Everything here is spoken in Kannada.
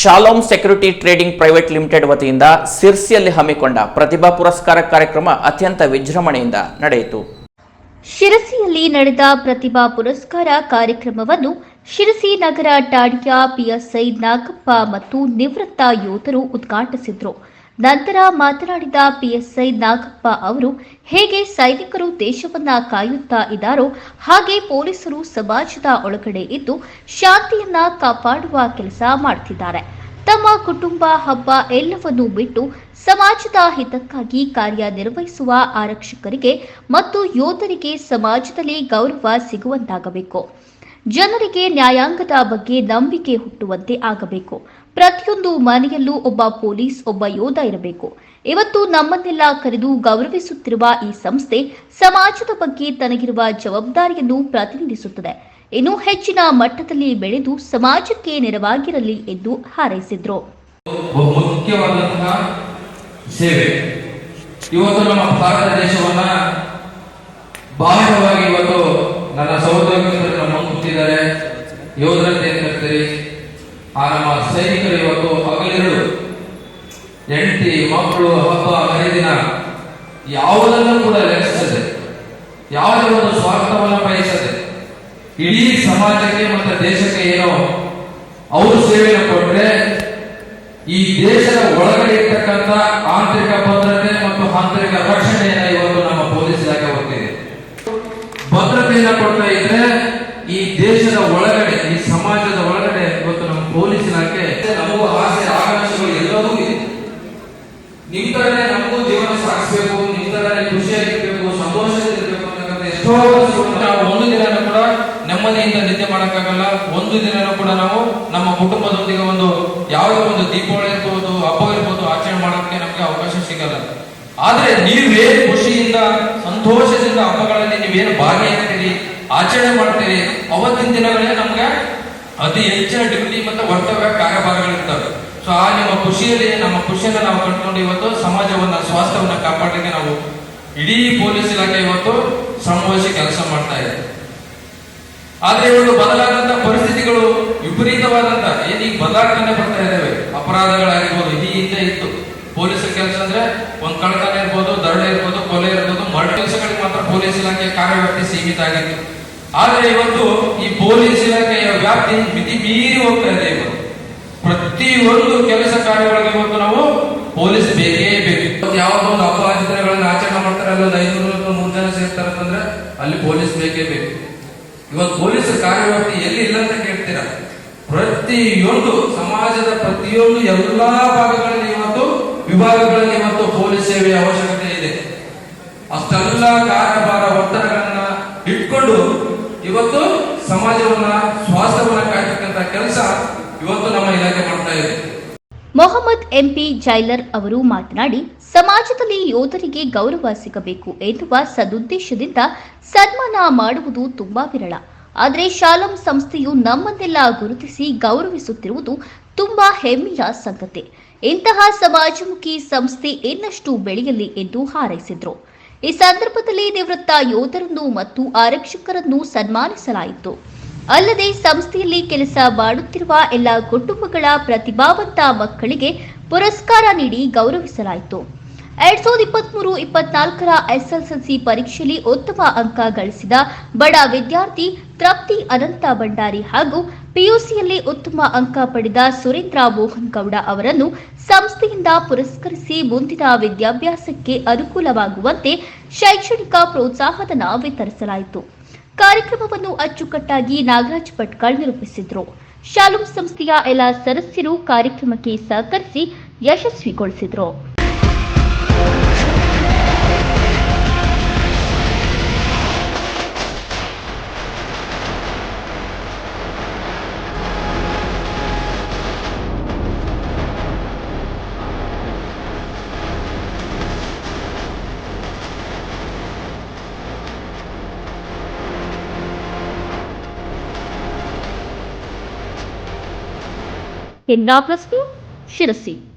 Shalom security trading private limited ವತಿಯಿಂದ ಸಿರ್ಸಿಯಲ್ಲಿ ಹಮ್ಮಿಕೊಂಡ ಪ್ರತಿಭಾ ಪುರಸ್ಕಾರ ಕಾರ್ಯಕ್ರಮ ಅತ್ಯಂತ ವಿಜೃಂಭಣೆಯಿಂದ ನಡೆಯಿತು. ಶಿರಸಿಯಲ್ಲಿ ನಡೆದ ಪ್ರತಿಭಾ ಪುರಸ್ಕಾರ ಕಾರ್ಯಕ್ರಮವನ್ನು ಶಿರಸಿ ನಗರ ಠಾಣೆಯ ಪಿಎಸ್ಐ ನಾಗಪ್ಪ ಮತ್ತು ನಿವೃತ್ತ ಯೋಧರು ಉದ್ಘಾಟಿಸಿದರು. ನಂತರ ಮಾತನಾಡಿದ ಪಿಎಸ್ಐ ನಾಗಪ್ಪ ಅವರು, ಹೇಗೆ ಸೈನಿಕರು ದೇಶವನ್ನ ಕಾಯುತ್ತಾ ಇದ್ದಾರೋ ಹಾಗೆ ಪೊಲೀಸರು ಸಮಾಜದ ಒಳಗಡೆ ಇದ್ದು ಶಾಂತಿಯನ್ನ ಕಾಪಾಡುವ ಕೆಲಸ ಮಾಡುತ್ತಿದ್ದಾರೆ ತಮ್ಮ ಕುಟುಂಬ ಹಬ್ಬ ಎಲ್ಲವನ್ನೂ ಬಿಟ್ಟು ಸಮಾಜದ ಹಿತಕ್ಕಾಗಿ ಕಾರ್ಯನಿರ್ವಹಿಸುವ ಆರಕ್ಷಕರಿಗೆ ಮತ್ತು ಯೋಧರಿಗೆ ಸಮಾಜದಲ್ಲಿ ಗೌರವ ಸಿಗುವಂತಾಗಬೇಕು. ಜನರಿಗೆ ನ್ಯಾಯಾಂಗದ ಬಗ್ಗೆ ನಂಬಿಕೆ ಹುಟ್ಟುವಂತೆ ಆಗಬೇಕು. ಪ್ರತಿಯೊಂದು ಮನೆಯಲ್ಲೂ ಒಬ್ಬ ಪೊಲೀಸ್, ಒಬ್ಬ ಯೋಧ ಇರಬೇಕು. ಇವತ್ತು ನಮ್ಮನ್ನೆಲ್ಲ ಕರೆದು ಗೌರವಿಸುತ್ತಿರುವ ಈ ಸಂಸ್ಥೆ ಸಮಾಜದ ಬಗ್ಗೆ ತನಗಿರುವ ಜವಾಬ್ದಾರಿಯನ್ನು ಪ್ರತಿನಿಧಿಸುತ್ತದೆ. ಇನ್ನು ಹೆಚ್ಚಿನ ಮಟ್ಟದಲ್ಲಿ ಬೆಳೆದು ಸಮಾಜಕ್ಕೆ ನೆರವಾಗಿರಲಿ ಎಂದು ಹಾರೈಸಿದ್ರು. ಮುಖ್ಯವಾದಂತಹ ಭಾರತ ದೇಶವನ್ನ ಬಾಹ್ಯವಾಗಿ ಇವತ್ತು ನನ್ನ ಸಹೋದರ ಕೂತಿದ್ದಾರೆ ಯೋಧರಂತೆ ಏನ್ ಕರ್ತೀರಿ ಆ ನಮ್ಮ ಸೈನಿಕರು ಇವತ್ತು ಹಗಲಿರುಳು. ಹೆಂಡತಿ, ಮಕ್ಕಳು, ಹಬ್ಬ, ಹರಿದಿನ ಯಾವುದನ್ನು ಕೂಡ ಲೆಕ್ಕಿಸದೆ, ಯಾವುದೇ ಒಂದು ಸ್ವಾರ್ಥವನ್ನು ಬಯಸದೆ, ಇಡೀ ಸಮಾಜಕ್ಕೆ ಮತ್ತು ದೇಶಕ್ಕೆ ಏನೋ ಅವರು ಸೇವೆಯನ್ನು ಕೊಟ್ಟರೆ ಈ ದೇಶದ ಒಳಗಡೆ ಇರ್ತಕ್ಕಂಥ ಆಂತರಿಕ ಭದ್ರತೆ ಮತ್ತು ಆಂತರಿಕ ರಕ್ಷಣೆಯನ್ನ ಇವತ್ತು ನಮ್ಮ ಪೊಲೀಸ್ ಇಲಾಖೆ ಹೋಗ್ತಿದೆ ಭದ್ರತೆಯನ್ನು ಕೊಡ್ತಾ ಇದ್ರೆ ದೇಶದ ಒಳಗಡೆ, ಈ ಸಮಾಜದ ಒಳಗಡೆ ಇವತ್ತು ನಮ್ಮ ಪೊಲೀಸ್ ಇಲಾಖೆ ನಮಗೂ ಆಸೆ, ಆಕಾಂಕ್ಷೆಗಳು ಎಲ್ಲವೂ ಇದೆ. ನಿಮ್ ತರನೇ ನಮಗೂ ಜೀವನ ಸಾಗಿಸ್ಬೇಕು ನಿಮ್ ತರನೇ ಖುಷಿಯಾಗಿರ್ಬೇಕು ಸಂತೋಷದಿರ್ಬೇಕು ಅಂತಕ್ಕಂಥ ಎಷ್ಟೋ ಒಂದು ದಿನ ಕೂಡ ನೆಮ್ಮದಿಯಿಂದ ನಿದ್ದೆ ಮಾಡಕ್ಕಾಗಲ್ಲ. ಒಂದು ದಿನ ಕೂಡ ನಾವು ನಮ್ಮ ಕುಟುಂಬದೊಂದಿಗೆ ಒಂದು ಯಾವುದೇ ಒಂದು ದೀಪಾವಳಿ ಇರ್ಬೋದು, ಹಬ್ಬ ಇರ್ಬೋದು ಆಚರಣೆ ಮಾಡೋಕ್ಕೆ ನಮಗೆ ಅವಕಾಶ ಸಿಗಲ್ಲ. ಆದ್ರೆ ನೀವೇ ಖುಷಿಯಿಂದ, ಸಂತೋಷದಿಂದ ಹಬ್ಬಗಳಲ್ಲಿ ನೀವೇನು ಭಾಗಿಯಾಗ್ತೀರಿ ಆಚರಣೆ ಮಾಡ್ತೀರಿ ಅವತ್ತಿನ ದಿನಗಳೇ ನಮ್ಗೆ ಅತಿ ಹೆಚ್ಚಿನ ಡ್ಯೂಟಿ ಮತ್ತು ವರ್ತವ್ಯ ಕಾರ್ಯಭಾರಗಳಿರ್ತವೆ. ಸೊ ಆ ನಿಮ್ಮ ಖುಷಿಯಲ್ಲಿ, ನಮ್ಮ ಖುಷಿಯನ್ನು ನಾವು ಕಂಡುಕೊಂಡು ಇವತ್ತು ಸಮಾಜವನ್ನ, ಸ್ವಾಸ್ಥ್ಯವನ್ನ ಕಾಪಾಡಲಿಕ್ಕೆ ನಾವು ಇಡೀ ಪೊಲೀಸ್ ಇಲಾಖೆ ಇವತ್ತು ಶ್ರಮವಹಿಸಿ ಕೆಲಸ ಮಾಡ್ತಾ ಇದೆ. ಆದ್ರೆ ಇವತ್ತು ಬದಲಾದಂತ ಪರಿಸ್ಥಿತಿಗಳು ವಿಪರೀತವಾದಂತ ಏನೀಗ ಬದಲಾವಣೆ ಬರ್ತಾ ಇದ್ದಾವೆ ಅಪರಾಧಗಳಾಗಿರ್ಬೋದು ಇದೀ ಹಿಂದೆ ಇತ್ತು. ಪೊಲೀಸರ ಕೆಲಸ ಅಂದ್ರೆ ಒಂದ್ ಕಳ್ತನ ಇರ್ಬೋದು ದರೋಡೆ ಇರ್ಬೋದು, ಕೊಲೆ ಪೊಲೀಸ್ ಇಲಾಖೆ ಕಾರ್ಯವ್ಯಾಪ್ತಿ ಸೀಮಿತ ಆಗಿತ್ತು. ಆದ್ರೆ ಇವತ್ತು ಈ ಪೊಲೀಸ್ ಇಲಾಖೆಯ ವ್ಯಾಪ್ತಿ ಮಿತಿ ಮೀರಿ ಹೋಗ್ತಾ ಇದೆ ಇವತ್ತು. ಪ್ರತಿಯೊಂದು ಕೆಲಸ ಕಾರ್ಯಗಳಿಗೆ ಇವತ್ತು ನಾವು ಪೊಲೀಸ್ ಬೇಕೇ ಬೇಕು ಯಾವುದೋ ಒಂದು ಹಬ್ಬ ಆಚರಣೆ ಮಾಡ್ತಾರೆ, ಅಲ್ಲೊಂದು ಐದು ನೂರು ಜನ ಸೇರ್ತಾರೆ ಅಂತಂದ್ರೆ ಅಲ್ಲಿ ಪೊಲೀಸ್ ಬೇಕೇ ಬೇಕು. ಇವತ್ತು ಪೊಲೀಸ್ ಕಾರ್ಯವ್ಯಾಪ್ತಿ ಎಲ್ಲಿ ಇಲ್ಲ ಅಂತ ಕೇಳ್ತೀರಾ? ಪ್ರತಿಯೊಂದು ಸಮಾಜದ ಪ್ರತಿಯೊಂದು ಎಲ್ಲಾ ಭಾಗಗಳಲ್ಲಿ ಇವತ್ತು, ವಿಭಾಗಗಳಲ್ಲಿ ಇವತ್ತು ಪೊಲೀಸ್ ಸೇವೆಯ ಅವಶ್ಯಕತೆ ಇದೆ. ಅಷ್ಟೆಲ್ಲ ಇವತ್ತು ಸಮಾಜವನ್ನ, ಸ್ವಾಸ್ಥ್ಯವನ್ನ ಕಾಯ್ತಕ್ಕಂತ ಕೆಲಸ ಇವತ್ತು ನಮ್ಮ ಇಲಾಖೆ ಮಾಡ್ತಾ ಇದೆ. ಮೊಹಮ್ಮದ್ ಎಂಪಿ ಜೈಲರ್ ಅವರು ಮಾತನಾಡಿ, ಸಮಾಜದಲ್ಲಿ ಯೋಧರಿಗೆ ಗೌರವ ಸಿಗಬೇಕು ಎನ್ನುವ ಸದುದ್ದೇಶದಿಂದ ಸನ್ಮಾನ ಮಾಡುವುದು ತುಂಬಾ ವಿರಳ. ಆದರೆ ಶಾಲಂ ಸಂಸ್ಥೆಯು ನಮ್ಮನ್ನೆಲ್ಲ ಗುರುತಿಸಿ ಗೌರವಿಸುತ್ತಿರುವುದು ತುಂಬಾ ಹೆಮ್ಮೆಯ ಸಂಗತಿ. ಇಂತಹ ಸಮಾಜಮುಖಿ ಸಂಸ್ಥೆ ಇನ್ನಷ್ಟು ಬೆಳೆಯಲಿ ಎಂದು ಹಾರೈಸಿದರು. ಈ ಸಂದರ್ಭದಲ್ಲಿ ನಿವೃತ್ತ ಯೋಧರನ್ನು ಮತ್ತು ಆರಕ್ಷಕರನ್ನು ಸನ್ಮಾನಿಸಲಾಯಿತು. ಅಲ್ಲದೆ ಸಂಸ್ಥೆಯಲ್ಲಿ ಕೆಲಸ ಮಾಡುತ್ತಿರುವ ಎಲ್ಲ ಕುಟುಂಬಗಳ ಪ್ರತಿಭಾವಂತ ಮಕ್ಕಳಿಗೆ ಪುರಸ್ಕಾರ ನೀಡಿ ಗೌರವಿಸಲಾಯಿತು. ಎರಡ್ ಸಾವಿರದ ಇಪ್ಪತ್ಮೂರು, ಇಪ್ಪತ್ನಾಲ್ಕರ ಎಸ್ಎಸ್ಎಲ್ಸಿ ಪರೀಕ್ಷೆಯಲ್ಲಿ ಉತ್ತಮ ಅಂಕ ಗಳಿಸಿದ ಬಡ ವಿದ್ಯಾರ್ಥಿ ತೃಪ್ತಿ ಅನಂತ ಭಂಡಾರಿ ಹಾಗೂ ಪಿಯುಸಿಯಲ್ಲಿ ಉತ್ತಮ ಅಂಕ ಪಡೆದ ಸುರೇಂದ್ರ ಮೋಹನ್ ಗೌಡ ಅವರನ್ನು ಸಂಸ್ಥೆಯಿಂದ ಪುರಸ್ಕರಿಸಿ ಮುಂದಿನ ವಿದ್ಯಾಭ್ಯಾಸಕ್ಕೆ ಅನುಕೂಲವಾಗುವಂತೆ ಶೈಕ್ಷಣಿಕ ಪ್ರೋತ್ಸಾಹಧನ ವಿತರಿಸಲಾಯಿತು ಕಾರ್ಯಕ್ರಮವನ್ನು ಅಚ್ಚುಕಟ್ಟಾಗಿ ನಾಗರಾಜ್ ಭಟ್ಕಳ್ ನಿರೂಪಿಸಿದರು. ಶಾಲೂಮ್ ಸಂಸ್ಥೆಯ ಎಲ್ಲ ಸದಸ್ಯರು ಕಾರ್ಯಕ್ರಮಕ್ಕೆ ಸಹಕರಿಸಿ ಯಶಸ್ವಿಗೊಳಿಸಿದ್ರು. N plus Sirsi